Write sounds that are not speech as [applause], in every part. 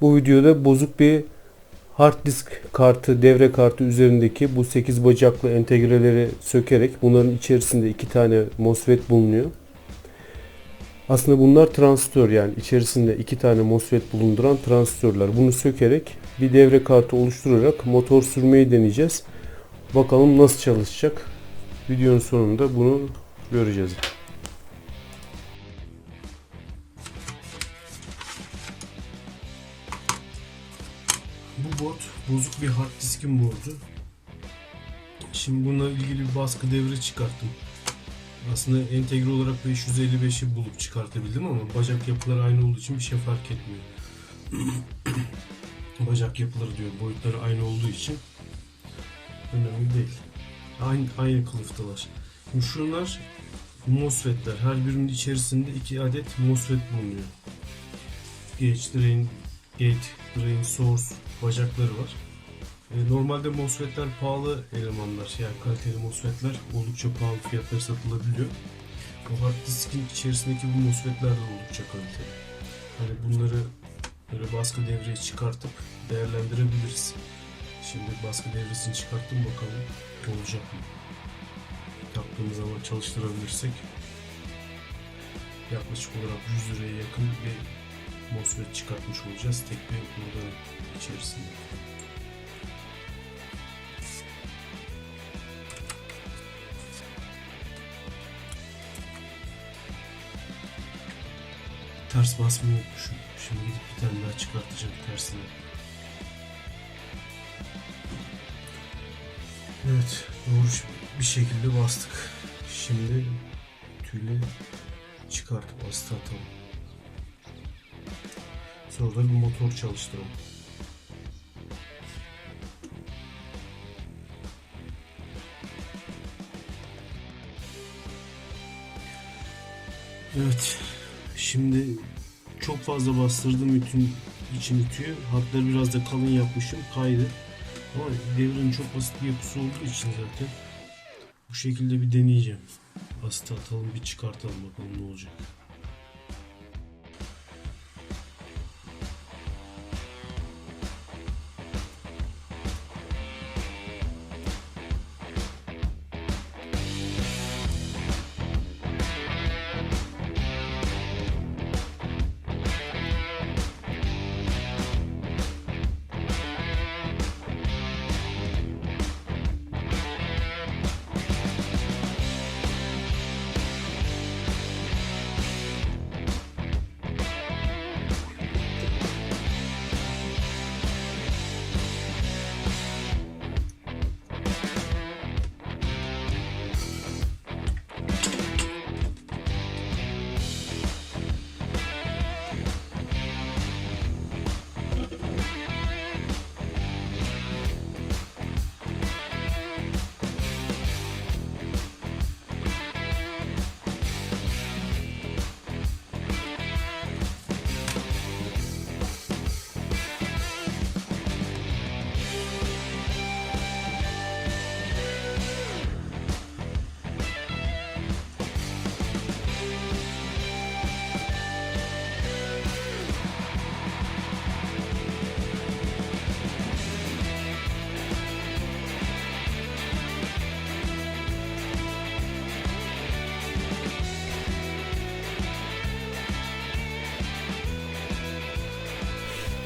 Bu videoda bozuk bir hard disk kartı, devre kartı üzerindeki bu 8 bacaklı entegreleri sökerek bunların içerisinde iki tane MOSFET bulunuyor. Aslında bunlar transistör yani içerisinde iki tane MOSFET bulunduran transistörler. Bunu sökerek bir devre kartı oluşturarak motor sürmeyi deneyeceğiz. Bakalım nasıl çalışacak. Videonun sonunda bunu göreceğiz. Bu board bozuk bir hard diskin boardu. Şimdi bununla ilgili bir baskı devre çıkarttım. Aslında entegre olarak 555'i bulup çıkartabildim ama bacak yapıları aynı olduğu için bir şey fark etmiyor. [clears throat] bacak yapıları diyor boyutları aynı olduğu için önemli değil. Aynı, aynı kılıftalar. Şimdi şunlar MOSFET'ler. Her birinin içerisinde iki adet MOSFET bulunuyor. Gate drain, gate drain source bacakları var. E, Normalde MOSFET'ler pahalı elemanlar. Yani kaliteli MOSFET'ler oldukça pahalı fiyatları satılabiliyor. O hard diskin içerisindeki bu MOSFET'ler de oldukça kaliteli. Hani bunları böyle baskı devreye çıkartıp değerlendirebiliriz. Şimdi baskı devresini çıkarttım bakalım olacak mı? Yaptığımız zaman çalıştırabilirsek yaklaşık olarak 100 liraya yakın bir MOSFET çıkartmış olacağız tek bir odanın içerisinde. Ters basmayı unutmuşum. Şimdi gidip bir tane daha çıkartacağım tersini. Evet, doğru bir şekilde bastık. Şimdi tüyle çıkartıp asita atalım. Sonra da bir motor çalıştıralım. Evet, şimdi çok fazla bastırdım bütün için ütüyü. Hatları biraz da kalın yapmışım, kaydı. Ama devrenin çok basit bir yapısı olduğu için zaten bu şekilde bir deneyeceğim. Basit atalım bir çıkartalım bakalım ne olacak.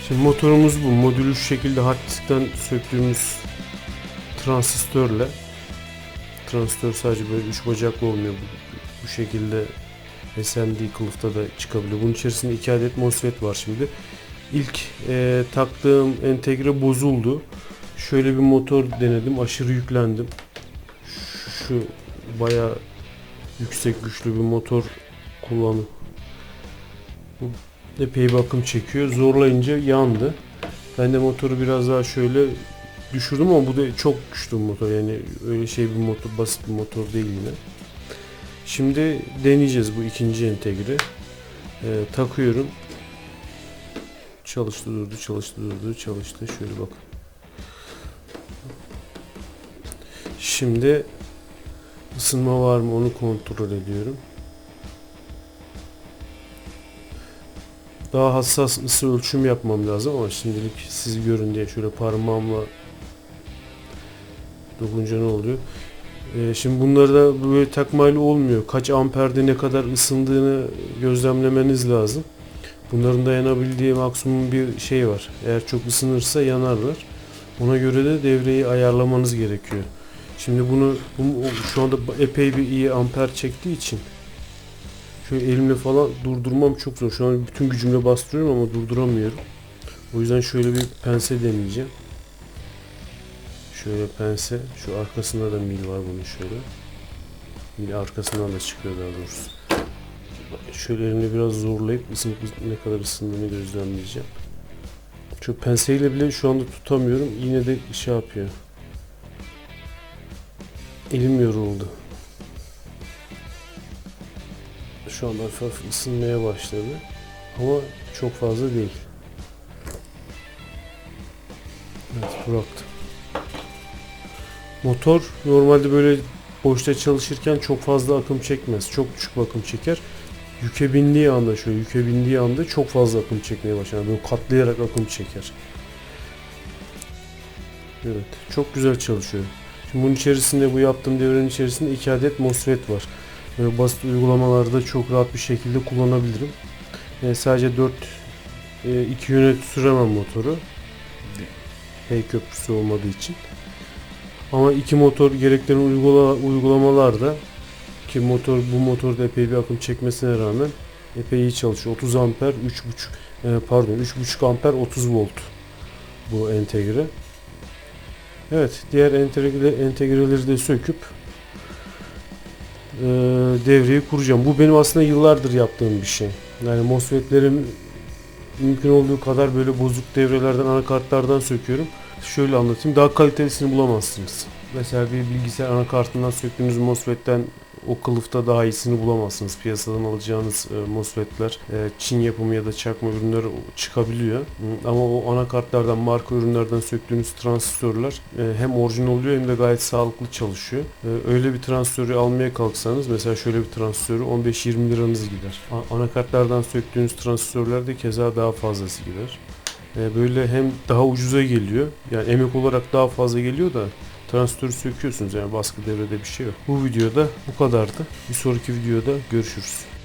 Şimdi motorumuz bu. Modülü şu şekilde hard diskten söktüğümüz transistörle transistör sadece böyle üç bacaklı olmuyor. Bu, bu şekilde SMD kılıfta da çıkabiliyor. Bunun içerisinde iki adet MOSFET var şimdi. İlk e, taktığım entegre bozuldu. Şöyle bir motor denedim. Aşırı yüklendim. Şu, bayağı yüksek güçlü bir motor kullanım. Bu epey bakım çekiyor. Zorlayınca yandı. Ben de motoru biraz daha şöyle düşürdüm ama bu da çok güçlü bir motor. Yani öyle şey bir motor, basit bir motor değil yine. Şimdi deneyeceğiz bu ikinci entegre. Ee, takıyorum. Çalıştı durdu, çalıştı durdu, çalıştı. Şöyle bak. Şimdi ısınma var mı onu kontrol ediyorum. Daha hassas ısı ölçüm yapmam lazım ama şimdilik siz görün diye şöyle parmağımla dokunca ne oluyor? Ee, şimdi bunları da böyle takmayla olmuyor. Kaç amperde ne kadar ısındığını gözlemlemeniz lazım. Bunların dayanabildiği maksimum bir şey var. Eğer çok ısınırsa yanarlar. Ona göre de devreyi ayarlamanız gerekiyor. Şimdi bunu, bunu şu anda epey bir iyi amper çektiği için şöyle elimle falan durdurmam çok zor. Şu an bütün gücümle bastırıyorum ama durduramıyorum. O yüzden şöyle bir pense deneyeceğim. Şöyle pense. Şu arkasında da mil var bunun şöyle. Mil arkasından da çıkıyor daha doğrusu. Şöyle elimle biraz zorlayıp ısınıp ne kadar ısındığını gözlemleyeceğim. Şu penseyle bile şu anda tutamıyorum. Yine de şey yapıyor. Elim yoruldu. Şu anda hafif ısınmaya başladı. Ama çok fazla değil. Evet bıraktım. Motor normalde böyle boşta çalışırken çok fazla akım çekmez. Çok düşük akım çeker. Yüke bindiği anda şöyle yüke bindiği anda çok fazla akım çekmeye başlar. Böyle katlayarak akım çeker. Evet. Çok güzel çalışıyor. Şimdi bunun içerisinde bu yaptığım devrenin içerisinde 2 adet MOSFET var. Böyle basit uygulamalarda çok rahat bir şekilde kullanabilirim. E, sadece 4 e, 2 yöne süremem motoru. H köprüsü olmadığı için. Ama iki motor gerektiren uygula, uygulamalarda ki motor bu motorda epey bir akım çekmesine rağmen epey iyi çalışıyor. 30 amper 3.5 e, pardon 3.5 amper 30 volt bu entegre. Evet diğer entegre, entegreleri de söküp e, devreyi kuracağım. Bu benim aslında yıllardır yaptığım bir şey. Yani MOSFET'lerin mümkün olduğu kadar böyle bozuk devrelerden, anakartlardan söküyorum. Şöyle anlatayım. Daha kalitelisini bulamazsınız. Mesela bir bilgisayar anakartından söktüğünüz MOSFET'ten o kılıfta daha iyisini bulamazsınız. Piyasadan alacağınız e, MOSFET'ler e, Çin yapımı ya da çakma ürünler çıkabiliyor. Ama o anakartlardan, marka ürünlerden söktüğünüz transistörler e, hem orijinal oluyor hem de gayet sağlıklı çalışıyor. E, öyle bir transistörü almaya kalksanız mesela şöyle bir transistörü 15-20 liranız gider. A- anakartlardan söktüğünüz transistörlerde keza daha fazlası gider. E, böyle hem daha ucuza geliyor. Yani emek olarak daha fazla geliyor da transistörü söküyorsunuz yani baskı devrede bir şey yok. Bu videoda bu kadardı. Bir sonraki videoda görüşürüz.